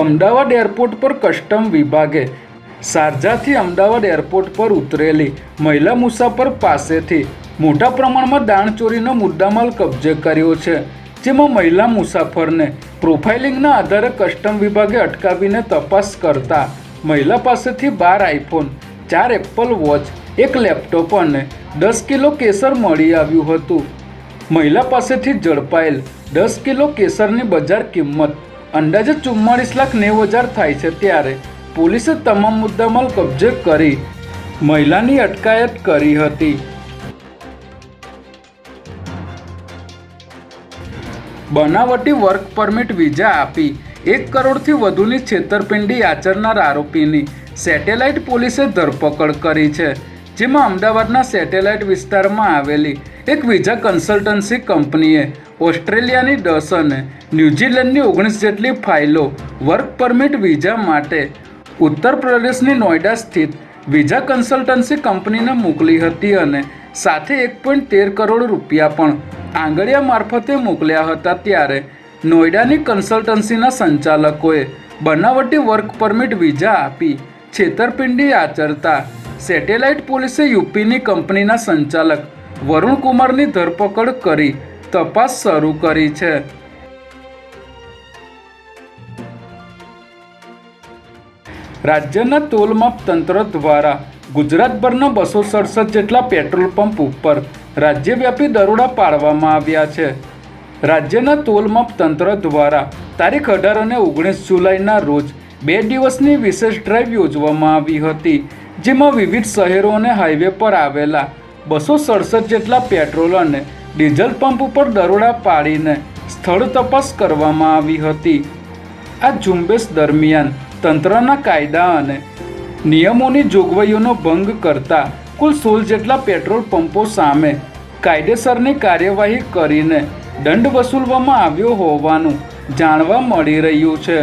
Ahmedabad airport પર custom વિભાગે શારજાથી Ahmedabad airport પર ઉતરેલી મહિલા મુસાફર પાસેથી મોટા પ્રમાણમાં દાણચોરીનો મુદ્દામાલ કબજે કર્યો છે, જેમાં મહિલા મુસાફરને પ્રોફાઇલિંગના આધારે કસ્ટમ વિભાગે અટકાવીને તપાસ કરતા મહિલા પાસેથી બાર આઈફોન ચાર એપલ વોચ, એક લેપટોપ અને દસ કિલો કેસર મળી આવ્યું હતું. મહિલા પાસેથી ઝડપાયેલ દસ કિલો કેસરની બજાર કિંમત અંદાજે ચુમ્માળીસ લાખ નેવું હજાર થાય છે ત્યારે પોલીસે તમામ મુદ્દામાલ કબજે કરી મહિલાની અટકાયત કરી હતી. બનાવટી વર્ક પરમિટ વિઝા આપી એક કરોડથી વધુની છેતરપિંડી આચરનાર આરોપીની સેટેલાઇટ પોલીસે ધરપકડ કરી છે, જેમાં અમદાવાદના સેટેલાઇટ વિસ્તારમાં આવેલી એક વિઝા કન્સલ્ટન્સી કંપનીએ ઓસ્ટ્રેલિયાની દસ અને ન્યૂઝીલેન્ડની ઓગણીસ જેટલી ફાઇલો વર્ક પરમિટ વિઝા માટે ઉત્તર પ્રદેશની નોઈડા સ્થિત વિઝા કન્સલ્ટન્સી કંપનીને મોકલી હતી અને સાથે એક પોઈન્ટ તેર કરોડ રૂપિયા પણ આંગળિયા મારફતે મોકલ્યા હતા ત્યારે નોઈડાની કન્સલ્ટન્સીના સંચાલકોએ બનાવટી વર્ક પરમિટ વિઝા આપી છેતરપિંડી આચરતા સેટેલાઇટ પોલીસે યુપીની કંપનીના સંચાલક વરુણ કુમારની ધરપકડ કરી તપાસ શરૂ કરી છે. રાજ્યના તોલમાપ તંત્ર દ્વારા ગુજરાતભરના બસો સડસઠ જેટલા પેટ્રોલ પંપ ઉપર રાજ્યવ્યાપી દરોડા પાડવામાં આવ્યા છે. રાજ્યના તોલમાપ તંત્ર દ્વારા તારીખ અઢાર અને ઓગણીસ જુલાઈના રોજ બે દિવસની વિશેષ ડ્રાઈવ યોજવામાં આવી હતી, જેમાં વિવિધ શહેરો અને હાઈવે પર આવેલા બસો સડસઠ જેટલા પેટ્રોલ અને ડીઝલ પંપ ઉપર દરોડા પાડીને સ્થળ તપાસ કરવામાં આવી હતી. આ ઝુંબેશ દરમિયાન તંત્રના કાયદા અને નિયમોની જોગવાઈઓનો ભંગ કરતા કુલ સોળ જેટલા પેટ્રોલ પંપો સામે કાયદેસરની કાર્યવાહી કરીને દંડ વસૂલવામાં આવ્યો હોવાનું જાણવા મળી રહ્યું છે.